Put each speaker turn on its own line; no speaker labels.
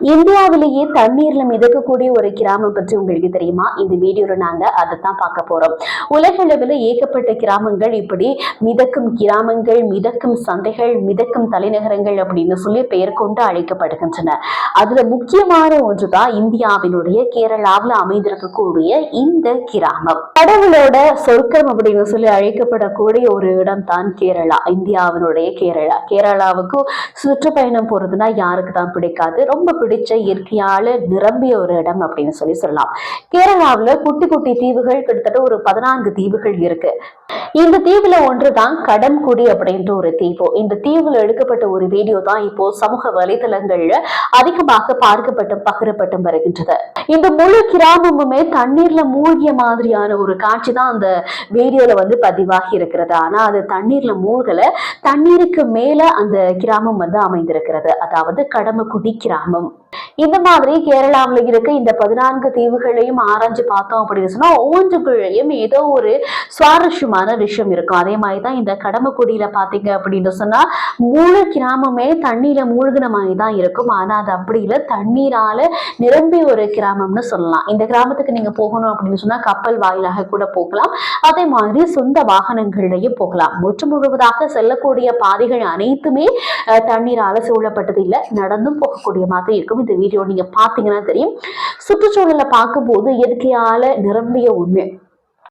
இந்தியாவிலேயே தண்ணீர்ல மிதக்கக்கூடிய ஒரு கிராமம் பற்றி உங்களுக்கு தெரியுமா? இந்த வீடியோல நாங்க அதை தான் பார்க்க போறோம். உலக அளவில் ஏகப்பட்ட கிராமங்கள் இப்படி மிதக்கும் கிராமங்கள் மிதக்கும் சந்தைகள் மிதக்கும் தலைநகரங்கள் அப்படின்னு சொல்லி பெயர் கொண்டு அழைக்கப்படுகின்றன. அதுல முக்கியமான ஒன்றுதான் இந்தியாவினுடைய கேரளாவில் அமைந்திருக்கக்கூடிய இந்த கிராமம். கடவுளோட சொர்க்கம் அப்படின்னு சொல்லி அழைக்கப்படக்கூடிய ஒரு இடம் தான் கேரளா. இந்தியாவினுடைய கேரளா. கேரளாவுக்கு சுற்றுப்பயணம் போறதுன்னா யாருக்கு தான் பிடிக்காது? ரொம்ப பிடிச்ச இயற்கையால நிரம்பிய ஒரு இடம் அப்படின்னு சொல்லி சொல்லலாம். கேரளாவில் குட்டி குட்டி தீவுகள் கிட்டத்தட்ட ஒரு பதினான்கு தீவுகள் இருக்கு. இந்த தீவுல ஒன்றுதான் கடம்குடி அப்படின்ற ஒரு தீவு. இந்த தீவுல எடுக்கப்பட்ட ஒரு வீடியோ தான் இப்போ சமூக வலைதளங்கள்ல அதிகமாக பார்க்கப்பட்டும் பகிரப்பட்டும் வருகின்றது. இந்த முழு கிராமமுமே தண்ணீர்ல மூழ்கிய மாதிரியான ஒரு காட்சி தான் அந்த வீடியோல வந்து பதிவாகி இருக்கிறது. ஆனா அது தண்ணீர்ல மூழ்கல தண்ணீருக்கு மேல அந்த கிராமம் வந்து அமைந்திருக்கிறது. அதாவது கடமக்குடி கிராமம். இந்த மாதிரி கேரளாவில் இருக்க இந்த பதினான்கு தீவுகளையும் ஆராய்ஞ்சு பார்த்தோம் அப்படின்னு சொன்னா ஒவ்வொன்றுக்குள்ளேயும் ஏதோ ஒரு சுவாரஸ்யமான விஷயம் இருக்கும். அதே மாதிரி தான் இந்த கடமக்குடியில பாத்தீங்க அப்படின்னு சொன்னா முழு கிராமமே தண்ணீர மூழ்கின மாதிரி தான் இருக்கும். ஆனா அது அப்படி இல்லை. தண்ணீரால நிரம்பி ஒரு கிராமம்னு சொல்லலாம். இந்த கிராமத்துக்கு நீங்க போகணும் அப்படின்னு சொன்னா கப்பல் வாயிலாக கூட போகலாம். அதே மாதிரி சொந்த வாகனங்கள்லயும் போகலாம். முற்று முழுவதாக செல்லக்கூடிய பாதைகள் அனைத்துமே தண்ணீரால சூழப்பட்டது இல்லை. நடந்தும் போகக்கூடிய மாதிரி இருக்கும். இந்த வீடியோ நீங்க பாத்தீங்கன்னா தெரியும். சுற்றுச்சூழலை பார்க்கும்போது இயற்கையால நிரம்பிய ஒண்ணு.